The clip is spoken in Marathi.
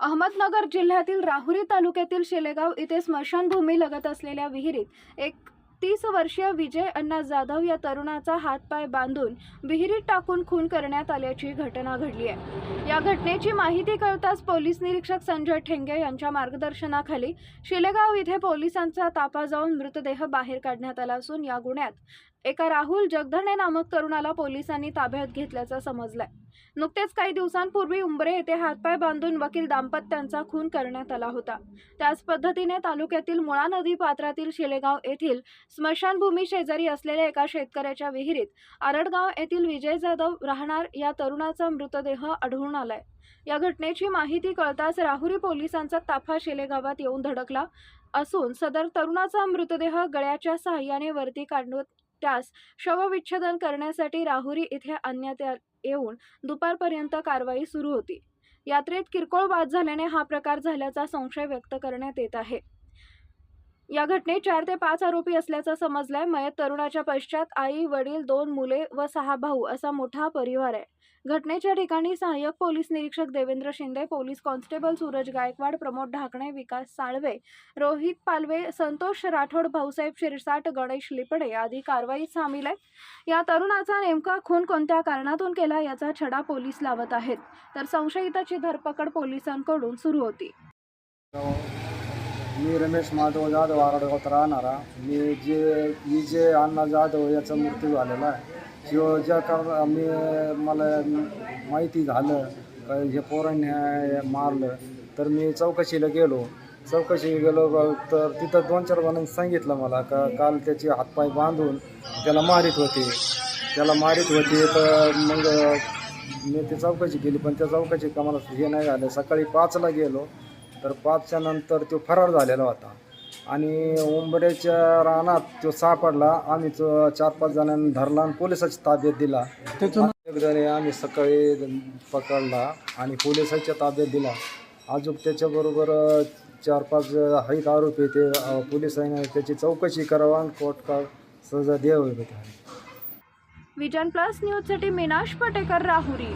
अहमदनगर जिल्ह्यातील राहुरी तालुक्यातील शेलेगाव इथे स्मशानभूमी लगत असलेल्या विहिरीत एक तीस वर्षीय विजय अण्णा जाधव या तरुणाचा हातपाय बांधून विहिरीत टाकून खून करण्यात आल्याची घटना घडली आहे. या घटनेची माहिती कळताच पोलीस निरीक्षक संजय ठेंगे यांच्या मार्गदर्शनाखाली शिलेगाव इथे पोलिसांचा ताफा जाऊन मृतदेह बाहेर काढण्यात आला असून या गुन्ह्यात एका राहुल जगधणे नामक तरुणाला पोलिसांनी ताब्यात घेतल्याचं समजलंय. नुकतेच काही दिवसांपूर्वी उंबरे येथे हातपाय बांधून वकील दाम्पत्यांचा खून करण्यात आला होता. त्याच पद्धतीने तालुक्यातील मुळा नदी पात्रातील शिलेगाव येथील स्मशानभूमी शेजारी असलेल्या एका शेतकऱ्याच्या विहिरीत आरडगाव येथील विजय जाधव राहणार या तरुणाचा मृतदेह आढळून आलाय. या घटनेची माहिती कळताच राहुरी पोलिसांचा ताफा शिलेगावात येऊन धडकला असून सदर तरुणाचा मृतदेह गळ्याच्या सहाय्याने वरती काढून त्यास शवविच्छेदन करण्यासाठी राहुरी इथे आणण्यात येऊन दुपारपर्यंत कारवाई सुरू होती. यात्रेत किरकोळ बाद झाल्याने हा प्रकार झाल्याचा संशय व्यक्त करण्यात येत आहे. या घटनेत चार ते पाच आरोपी असल्याचं समजलंय. मयत तरुणाच्या पश्चात आई वडील दोन मुले व सहा भाऊ असा मोठा परिवार आहे. घटनेच्या ठिकाणी सहाय्यक पोलीस निरीक्षक देवेंद्र शिंदे पोलीस कॉन्स्टेबल सूरज गायकवाड प्रमोद ढाकणे विकास साळवे रोहित पालवे संतोष राठोड भाऊसाहेब शिरसाट गणेश लिपडे आदी कारवाईत सामील आहेत. या तरुणाचा नेमका खून कोणत्या कारणातून केला याचा छडा पोलीस लावत आहेत. तर संशयिताची धरपकड पोलिसांकडून सुरू होती. मी रमेश माधव जाधव आरडगावत राहणारा. मी जे मी जे अण्णा जाधव याचा मृत्यू झालेला आहे जो ज्या कारण मी मला माहिती झालं का हे पोरांनी मारलं तर मी चौकशीला गेलो. चौकशी गेलो तर तिथं दोन चार जणांनी सांगितलं मला का काल त्याचे हातपाय बांधून त्याला मारित होते. त्याला मारित होते तर मग मी ते चौकशी केली पण त्या चौकशी का मला हे नाही झालं. सकाळी पाचला गेलो. तर पाचच्या नंतर तो फरार झालेला होता. आणि उंबऱ्याच्या रानात तो सापडला. आम्ही तो चार पाच जणांनी धरला आणि पोलिसाच्या ताब्यात दिला. एक जणी आम्ही सकाळी पकडला आणि पोलिसाच्या ताब्यात दिला. अजून त्याच्याबरोबर चार पाच आहेत आरोपी ते पोलिसांनी त्याची चौकशी करावा आणि कोर्ट सजा द्यावी. विजन प्लस न्यूजसाठी मीनाश पटेकर राहुरी.